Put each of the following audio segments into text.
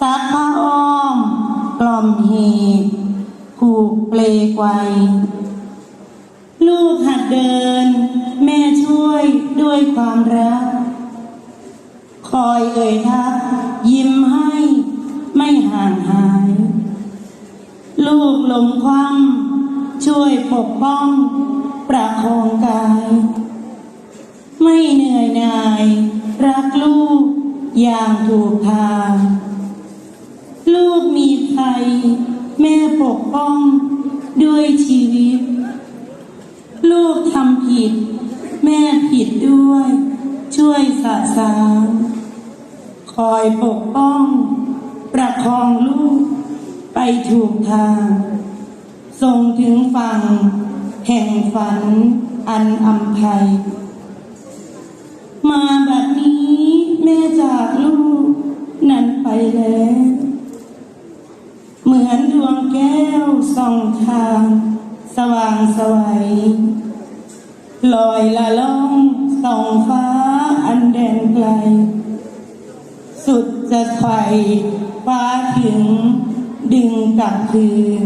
ซักผ้าอ้อมกล่อมเหตุผูกเปลกไวลูกหัดเดิน แม่ช่วยด้วยความรัก คอยเอ่ยทัก ยิ้มให้ไม่ห่างหาย ลูกหลงคว่ำช่วยปกป้อง ประคองกาย ไม่เหนื่อยหน่าย รักลูกอย่างถูกทาง ลูกมีใคร แม่ปกป้องด้วยชีวิต ลูกทำผิด แม่ผิดด้วย ช่วยสะสางคอยปกป้อง ประคองลูกไปถูกทางส่งถึงฝั่งแห่งฝันอันอำไพยมาแบบนี้แม่จากลูกนั้นไปแล้ว เหมือนดวงแก้ว ส่องทาง สว่างสวัยลอยละล่องส่องฟ้าอันแดนไกล สุดจะไขว่ฟ้าถึงดึงกลับคืน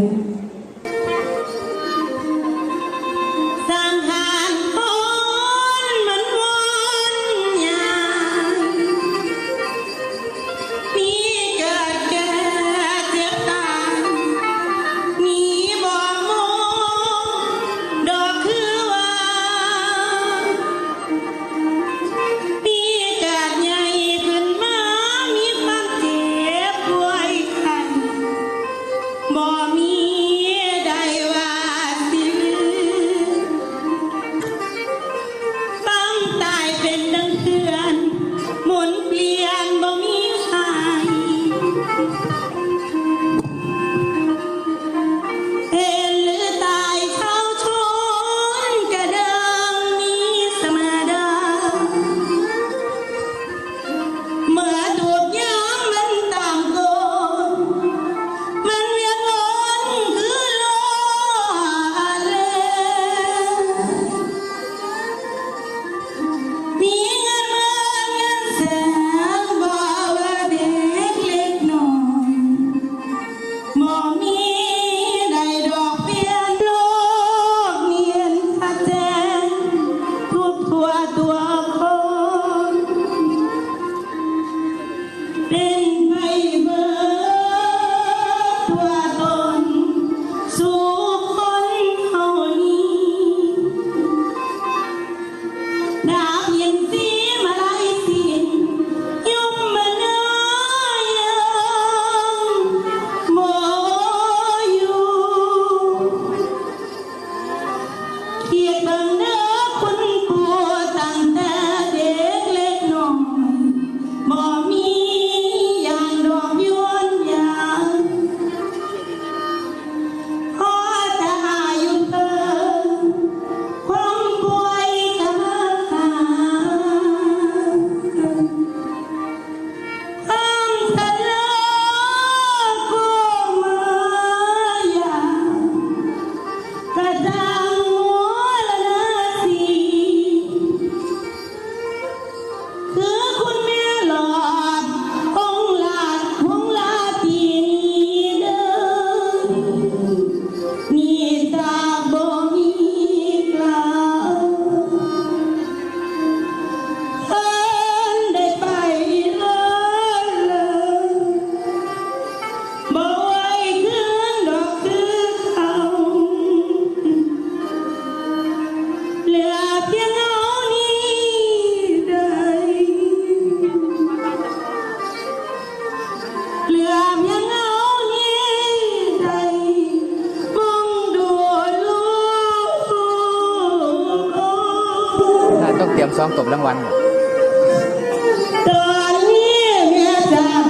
เตรียมซ้อมตบรางวัลตอนนี้แม่จ๋า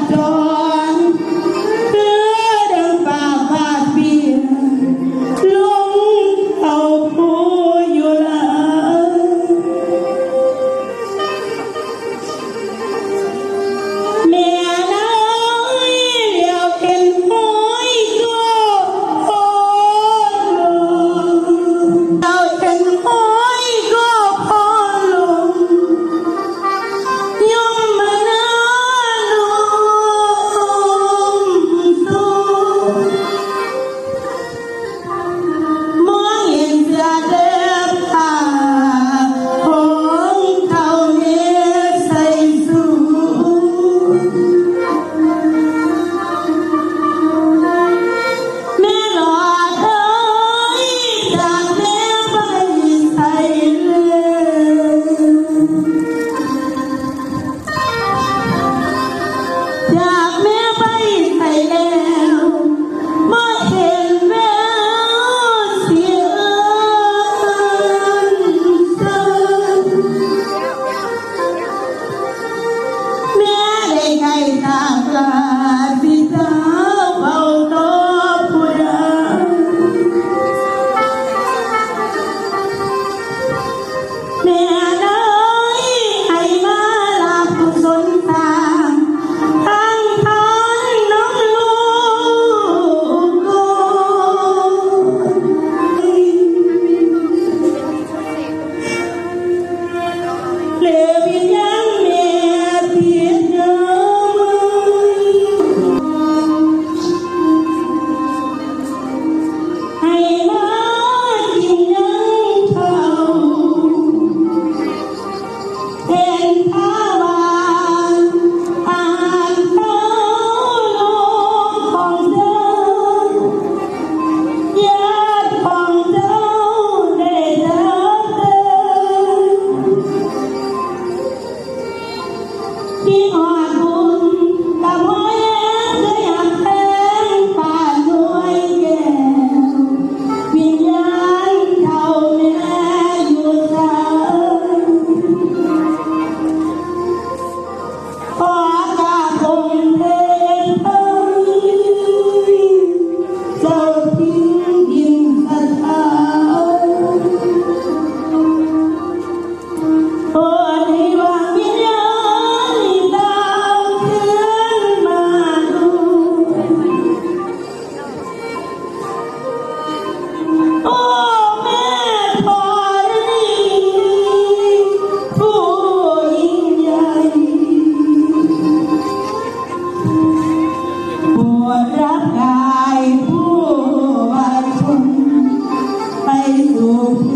Senhor.